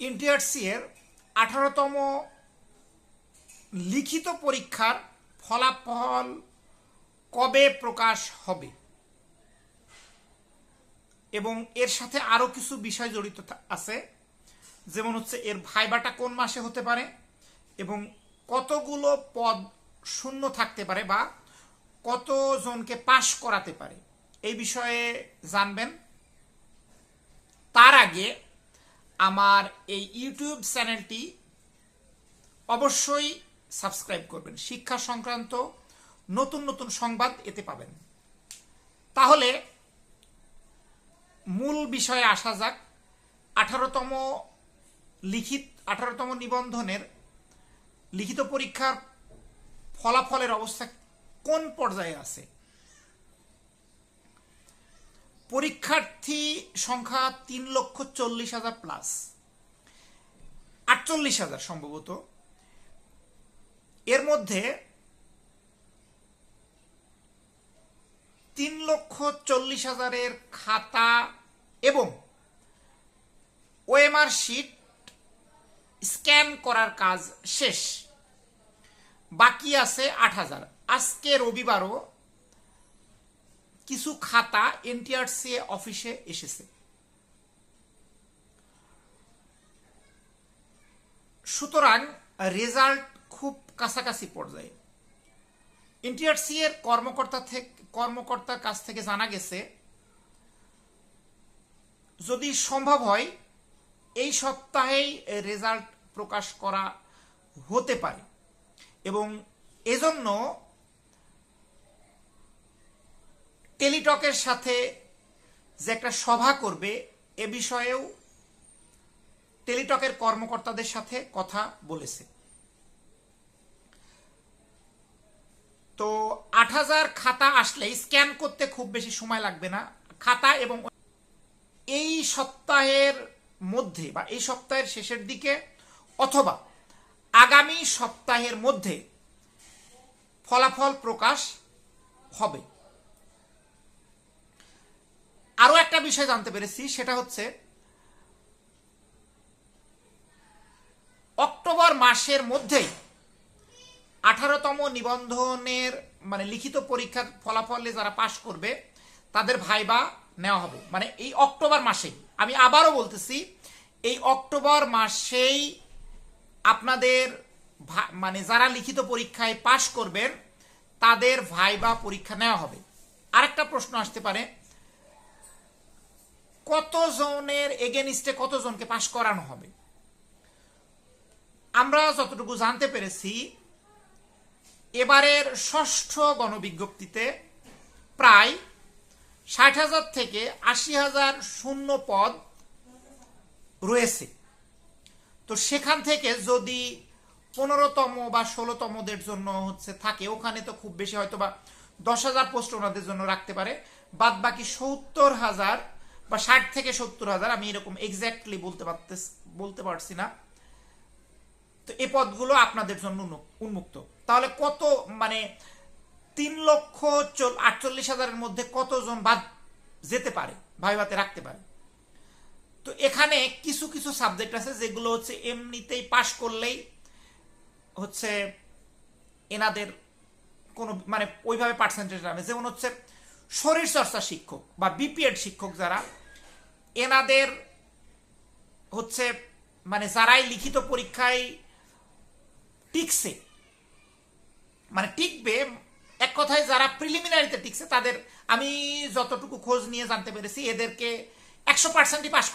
NTRC এর আঠারোতম লিখিত পরীক্ষার ফলাফল কবে প্রকাশ হবে? এবং এর সাথে আরও কিছু বিষয় জড়িত আছে, যেমন হচ্ছে এর ভাইবাটা কোন মাসে হতে পারে এবং কতগুলো পদ শূন্য থাকতে পারে বা কতজনকে পাশ করাতে পারে, এই বিষয়ে জানবেন। তার আগে আমার এই ইউটিউব চ্যানেলটি অবশ্যই সাবস্ক্রাইব করবেন। শিক্ষা সংক্রান্ত নতুন নতুন সংবাদ এতে পাবেন। তাহলে মূল বিষয়ে আসা যাক। আঠারোতম লিখিত, আঠারোতম নিবন্ধনের লিখিত পরীক্ষার ফলাফলের অবস্থা কোন পর্যায়ে আছে? পরীক্ষার্থী সংখ্যা তিন লক্ষ চল্লিশ হাজার প্লাস আটচল্লিশ হাজার সম্ভবত। এর মধ্যে তিন লক্ষ চল্লিশ হাজারের খাতা এবং ওএমআর শিট স্ক্যান করার কাজ শেষ। বাকি আছে আট হাজার। আজকে রবিবারও কিছু খাতা এনটিআরসি অফিসে এসেছে। সুতরাং রেজাল্ট খুব কাছাকাছি পর্যায়ে। এনটিআরসি এর কর্মকর্তা থেকে, কর্মকর্তার কাছ থেকে জানা গেছে, যদি সম্ভব হয়, এই সপ্তাহেই রেজাল্ট প্রকাশ করা হতে পারে। এবং এজন্য টেলিটকের সাথে যে একটা সভা করবে, এ বিষয়েও টেলিটকের কর্মকর্তাদের সাথে কথা বলেছে। তো আট হাজার খাতা আসলে স্ক্যান করতে খুব বেশি সময় লাগবে না। খাতা এবং এই সপ্তাহের মধ্যে বা এই সপ্তাহের শেষের দিকে অথবা আগামী সপ্তাহের মধ্যে ফলাফল প্রকাশ হবে। আরও একটা বিষয় জানতে পেরেছি, সেটা হচ্ছে অক্টোবর মাসের মধ্যেই আঠারোতম নিবন্ধনের মানে লিখিত পরীক্ষার ফলাফলে যারা পাশ করবে, তাদের ভাইবা নেওয়া হবে। মানে এই অক্টোবর মাসেই। আমি আবারও বলতেছি, এই অক্টোবর মাসেই আপনাদের মানে যারা লিখিত পরীক্ষায় পাশ করবেন, তাদের ভাইবা পরীক্ষা নেওয়া হবে। আরেকটা প্রশ্ন আসতে পারে কতজনের এগেনিস্টে কতজনকে পাশ করানো হবে? আমরা যতটুকু জানতে পেরেছি, এবারের ষষ্ঠ গণবিজ্ঞপ্তিতে প্রায় ষাট হাজার থেকে আশি হাজার শূন্য পদ রয়েছে। তো সেখান থেকে যদি পনেরোতম বা ষোলোতমদের জন্য হচ্ছে থাকে, ওখানে তো খুব বেশি হয়তো বা দশ হাজার পোস্ট ওনাদের জন্য রাখতে পারে। বাদ বাকি সত্তর হাজার বা ষাট থেকে সত্তর হাজার, আমি এরকম এক্স্যাক্টলি বলতে পারতে বলতে পারছি না। তো এ পদগুলো আপনাদের জন্য উন্মুক্ত। তাহলে কত মানে তিন লক্ষ চল- আটচল্লিশ হাজারের মধ্যে কতজন বাদ যেতে পারে, ভাইভাতে রাখতে পারে? তো এখানে কিছু কিছু সাবজেক্ট আছে যেগুলো হচ্ছে এমনিতেই পাশ করলেই হচ্ছে এনাদের কোনো মানে ওইভাবে পার্সেন্টেজ নামে যেমন হচ্ছে শরীর চর্চা শিক্ষক বা বিপিএড শিক্ষক যারা, এনাদের হচ্ছে মানে যারাই লিখিত পরীক্ষায় টিকছে মানে টিকবে, এক কথায় যারা প্রিলিমিনারিতে টিকছে, তাদের আমি যতটুকু খোঁজ নিয়ে জানতে পেরেছি, এদেরকে একশো পার্সেন্টই পাস